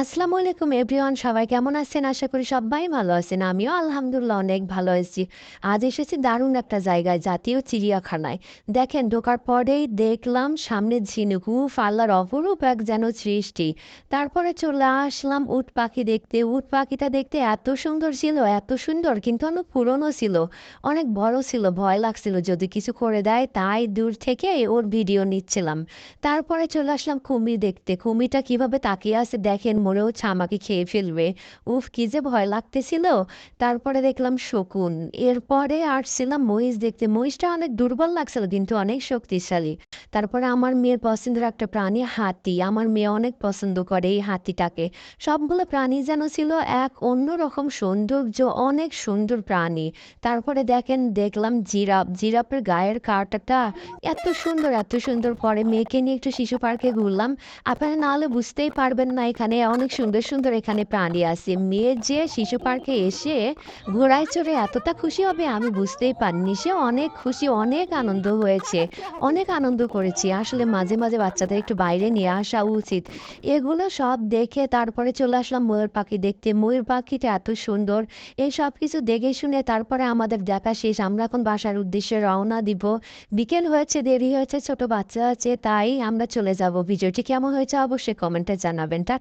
আসসালামু আলাইকুম এভরিওয়ান, সবাই কেমন আছেন? আশা করি সবাই ভালো আছেন। আমিও আলহামদুলিল্লাহ অনেক ভালো আছি। আজ এসেছি দারুণ একটা জায়গায়, জাতীয় চিড়িয়াখানায়। দেখেন, ঢোকার পরেই দেখলাম সামনে ঝিনুক, উফ, আল্লাহর অপরূপ এক যেন সৃষ্টি। তারপরে চলে আসলাম উট পাখি দেখতে। উট পাখিটা দেখতে এত সুন্দর ছিল, এত সুন্দর, কিন্তু অনেক পুরনো ছিল। অনেক বড় ছিল, ভয় লাগছিল যদি কিছু করে দেয়, তাই দূর থেকে ওর ভিডিও নিচ্ছিলাম। তারপরে চলে আসলাম কুমির দেখতে। কুমিরটা কীভাবে তাকিয়ে আছে দেখেন হচ্ছে আমাকে খেয়ে ফেলবে। উফ, কি যে ভয় লাগতেছিল। তারপরে দেখলাম শকুন। এরপরে আসছিলাম মহিষ দেখতে। মহিষটা অনেক দুর্বল লাগছিল, কিন্তু অনেক শক্তিশালী। তারপরে আমার মেয়ের পছন্দের একটা প্রাণী হাতি। আমার মেয়ে অনেক পছন্দ করে এই হাতিটাকে। সবগুলো প্রাণী যেন ছিল এক, অন্যরকম সৌন্দর্য, অনেক সুন্দর প্রাণী। তারপরে দেখেন, দেখলাম জিরাফ। জিরাফের গায়ের কাটাটা এত সুন্দর এত সুন্দর। পরে মেয়েকে নিয়ে একটু শিশু পার্কে ঘুরলাম। আপনারা নাহলে বুঝতেই পারবেন না এখানে অনেক সুন্দর সুন্দর এখানে প্রাণী আছে। মেয়ে যে শিশু পার্কে এসে ঘোড়ায় চড়ে এতটা খুশি হবে আমি বুঝতেই পারিনি। সে অনেক খুশি, অনেক আনন্দ হয়েছে, অনেক আনন্দ করেছি। আসলে মাঝে মাঝে বাচ্চাদের একটু বাইরে নিয়ে আসা উচিত। এগুলো সব দেখে তারপরে চলে আসলাম ময়ূর পাখি দেখতে। ময়ূর পাখিটা এত সুন্দর, এই সব কিছু দেখে শুনে তারপরে আমাদের দেখা শেষ। আমরা এখন বাসার উদ্দেশ্যে রওনা দিব। বিকেল হয়েছে, দেরি হয়েছে, ছোট বাচ্চা আছে, তাই আমরা চলে যাব। ভিডিওটি কেমন হয়েছে অবশ্যই কমেন্টে জানাবেন। টাটা।